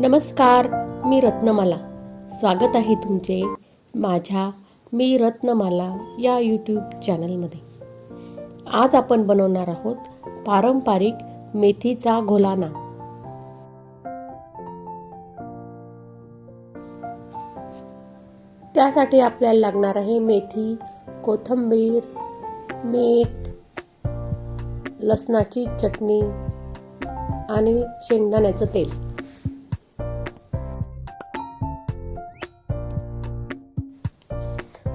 नमस्कार मी रत्नमाला. स्वागत आहे तुमचे माझ्या मी रत्नमाला या यूट्यूब चॅनलमध्ये आज आपण बनवणार आहोत पारंपरिक मेथीचा घोलाना. त्यासाठी आपल्याला लागणार आहे मेथी कोथिंबीर मीठ लसणाची चटणी आणि शेंगदाण्याचं तेल.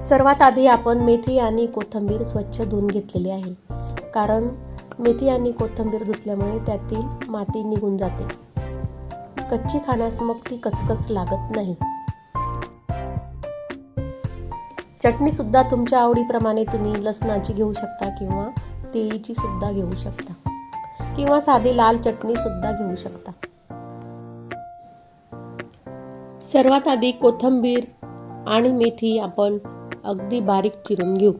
सर्वात आधी आपण मेथी आणि कोथिंबीर स्वच्छ धुवून घेतलेली आहे. कारण मेथी आणि कोथिंबीर धुतल्यामुळे त्यातील माती निघून जाते. कच्ची खाण्यास मग ती कचकच लागत नाही. चटणी सुद्धा तुमच्या आवडीप्रमाणे तुम्ही लसणाची घेऊ शकता किंवा तिळीची सुद्धा घेऊ शकता. किंवा साधी लाल चटणी सुद्धा घेऊ शकता. सर्वात आधी कोथिंबीर आणि मेथी आपण अगदी बारीक चिरून घेऊ.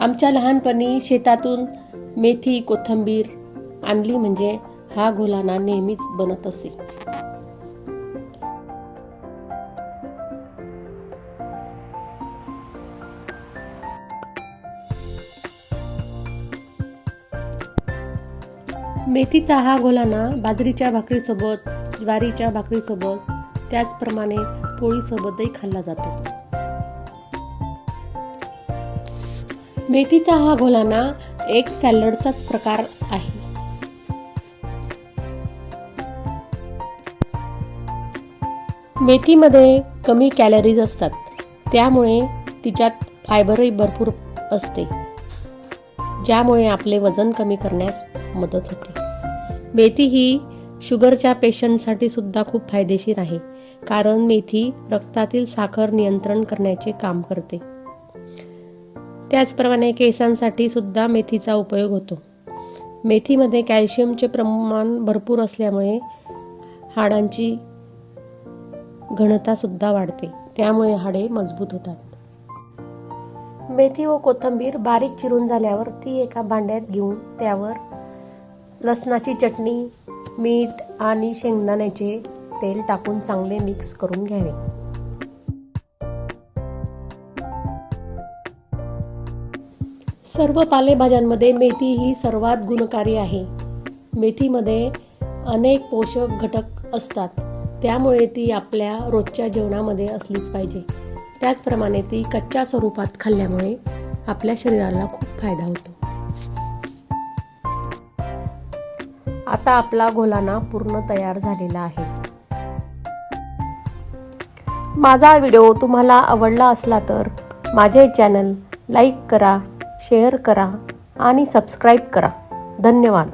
आमच्या लहानपणी शेतातून मेथी कोथिंबीर आणली म्हणजे हा घोलाना नेहमीच बनत असे. मेथीचा हा घोलाना बाजरीच्या भाकरीसोबत ज्वारीच्या भाकरीसोबत त्याचप्रमाणे पोळीसोबतही खाल्ला जातो. मेथीचा हा घोलाना एक सॅलडचाच प्रकार आहे. मेथीमध्ये कमी कॅलरीज असतात त्यामुळे तिच्यात फायबरही भरपूर असते. ज्यामुळे आपले वजन कमी करण्यास मदत होते. मेथी ही शुगरच्या पेशंटसाठी सुद्धा खूप फायदेशीर आहे कारण मेथी रक्तातील साखर नियंत्रण करण्याचे काम करते. त्याचप्रमाणे केसांसाठी सुद्धा मेथीचा उपयोग होतो. मेथीमध्ये कॅल्शियमचे प्रमाण भरपूर असल्यामुळे हाडांची घनता सुद्धा वाढते त्यामुळे हाडे मजबूत होतात. मेथी व कोथिंबीर बारीक चिरून झाल्यावर ती एका भांड्यात घेऊन त्यावर लसणाची चटणी मीठ आणि शेंगदाण्याचे तेल टाकून चांगले मिक्स करून घ्यावे. सर्व पालेभाज्यांमध्ये मेथी ही सर्वात गुणकारी आहे. मेथीमध्ये अनेक पोषक घटक असतात. त्यामुळे ती आपल्या रोजच्या जेवणामध्ये असलीच पाहिजे. त्याचप्रमाणे ती कच्च्या स्वरूपात खाल्ल्यामुळे आपल्या शरीराला खूप फायदा होतो. आता आपला गोलाना पूर्ण तयार झालेला आहे. माझा व्हिडिओ तुम्हाला आवडला असला तर माझे चॅनल लाईक करा शेअर करा आणि सबस्क्राईब करा. धन्यवाद.